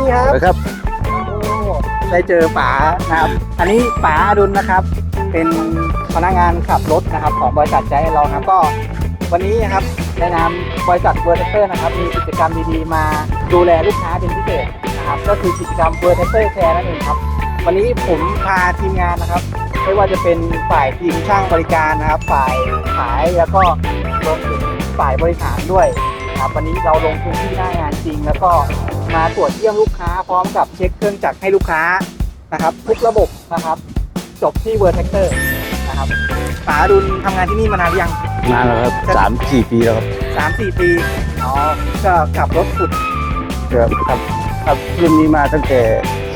ดีครับนะครับโอ้ได้เจอป๋านะครับ อันนี้ป๋าอดุลนะครับ เป็นพนักงานขับรถนะครับ ของบริษัทใจเรานะครับก็วันนี้นะครับในนามบริษัทเวอร์เทอร์นะครับ มีกิจกรรมดีๆ มาดูแลลูกค้าเป็นพิเศษนะครับ ก็คือกิจกรรมเวอร์เทอร์แคร์นั่นเองครับ วันนี้ผมพาทีมงานนะครับ ไม่ว่าจะเป็นฝ่ายทีมช่างบริการนะครับ ฝ่ายขายแล้วก็รวมถึงฝ่ายบริหารด้วยนะครับวันนี้เราลงพื้นที่หน้างานจริงแล้วก็ มาตรวจเยี่ยมลูกค้าพร้อมกับเช็คเครื่องจักรให้ลูกค้านะครับทุกระบบนะครับจบที่เวอร์เทคเตอร์นะครับป๋าดุลทำงานที่นี่มานานหรือยังนานแล้วครับสามสี่ปีแล้วครับสามสี่ปีอ๋อก็ขับรถสุดครับครับครับรุ่นนี้มาตั้งแต่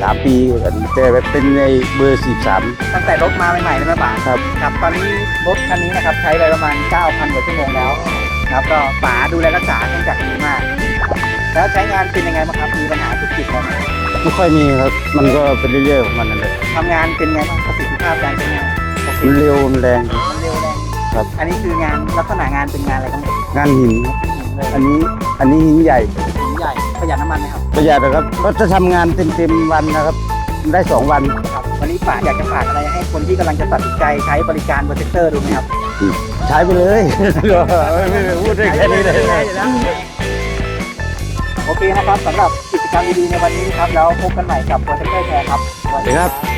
สามปีกันแต่เป็นในเบอร์สี่สามตั้งแต่รถมาใหม่ๆเลยนะป๋าครับครับตอนนี้รถคันนี้นะครับใช้ไปประมาณ 9,000กว่าชั่วโมงแล้วนะครับก็ป๋าดูแลรักษาเครื่องจักรดีมาก แล้วใช้งานเป็นยังไงบ้างครับ มีปัญหาจุกจิกอะไรไหมไม่ค่อยมีครับ มันก็เป็นเรื่อยๆของมันนั่นแหละทำงานเป็นไงบ้างประสิทธิภาพการใช้งานปกติมันเร็วมันแรงมันเร็วแรงครับ อันนี้คืองานลักษณะงานเป็นงานอะไรครับงานหินครับเลยอันนี้อันนี้หินใหญ่ หินใหญ่ประหยัดน้ำมันไหมครับประหยัดนะครับก็จะทำงานเต็มๆวันนะครับ ได้สองวันครับ วันนี้ป๋าอยากจะฝากอะไรให้คนที่กำลังจะตัดสินใจใช้บริการเวอร์เทเตอร์ดูไหมครับใช้ไปเลย ไม่ไม่พูดได้แค่นี้เลย โอเคนะครับสำหรับกิจกรรมดีๆในวันนี้ครับแล้วพบกันใหม่กับเวอร์เทเตอร์แคร์ครับสวัสดีครับ